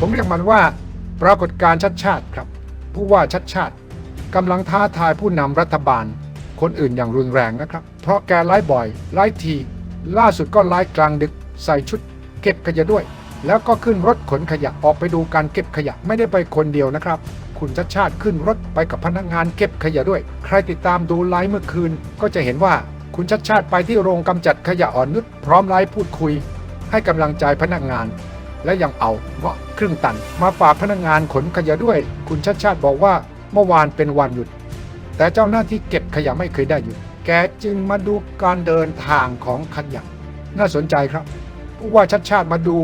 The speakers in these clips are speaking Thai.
ผมเรียกมันว่า ปรากฏการณ์ชัดชาติครับ ผู้ว่าชัดชาติกำลังท้าทายผู้นำรัฐบาล คนอื่นอย่างรุนแรงนะครับ เพราะแกไล่บ่อยไล่ที ล่าสุดก็ไล่กลางดึก ใส่ชุด เก็บขยะด้วย แล้วก็ขึ้นรถขนขยะออกไปดูการเก็บขยะไม่ได้ไปคนเดียวนะครับ คุณชัดชาติขึ้นรถไปกับพนักงานเก็บขยะด้วย ใครติดตามดูไลฟ์เมื่อคืน ก็จะเห็นว่าคุณชัดชาติไปที่โรงกำจัดขยะอ่อนนุชพร้อมไลฟ์พูดคุย ให้กำลังใจพนักงาน และยังเอาเงาะครึ่งตัน มาฝากพนักงานขนขยะด้วย คุณชัดชาติบอกว่าเมื่อวานเป็นวันหยุด แต่เจ้าหน้าที่เก็บขยะไม่เคยได้หยุด แกจึงมาดูการเดินทางของขยะ น่าสนใจครับผู้ว่าชัดชาติมาดู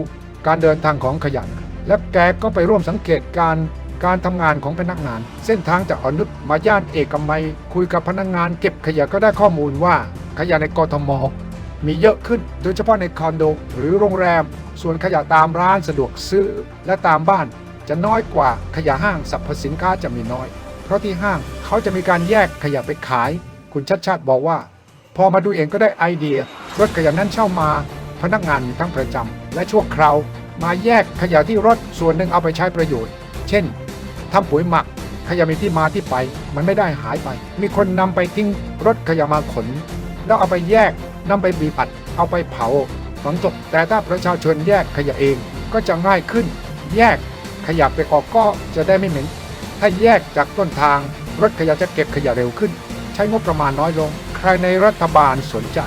การเดินทางของขยะและแกก็ไปร่วมสังเกตการการทำงานของพนักงาน เส้นทางจากอนุมาย่านเอกมัย คุยกับพนักงานเก็บขยะก็ได้ข้อมูลว่าขยะในกทม มีเยอะขึ้น โดยเฉพาะในคอนโด หรือโรงแรม ส่วนขยะตามร้านสะดวกซื้อและตามบ้านจะน้อยกว่าขยะห้างสรรพสินค้าจะมีน้อย เพราะที่ห้างเขาจะมีการแยกขยะไปขาย คุณชัดชาติบอกว่า พอมาดูเองก็ได้ไอเดียรถขยะนั้นเช่ามา พนักงานทั้งประจำและชั่วคราวมาแยกขยะที่รถส่วนหนึ่งเอาไปใช้ประโยชน์ เช่นทำปุ๋ยหมัก ขยะมีที่มาที่ไป มันไม่ได้หายไป มีคนนำไปทิ้งรถขยะมาขน แล้วเอาไปแยก นำไปบีบอัดเอาไปเผาฝังศพแต่ถ้าประชาชนแยกขยะเองก็จะง่ายขึ้น แยกขยะไปออกก็จะได้ไม่เหม็นถ้าแยกจากต้นทางรถขยะจะเก็บขยะเร็วขึ้น ใช้งบประมาณน้อยลง ใครในรัฐบาลสนใจ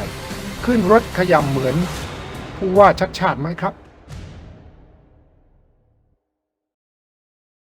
ขึ้นรถขยะเหมือนผู้ว่าชัดชาติไหมครับ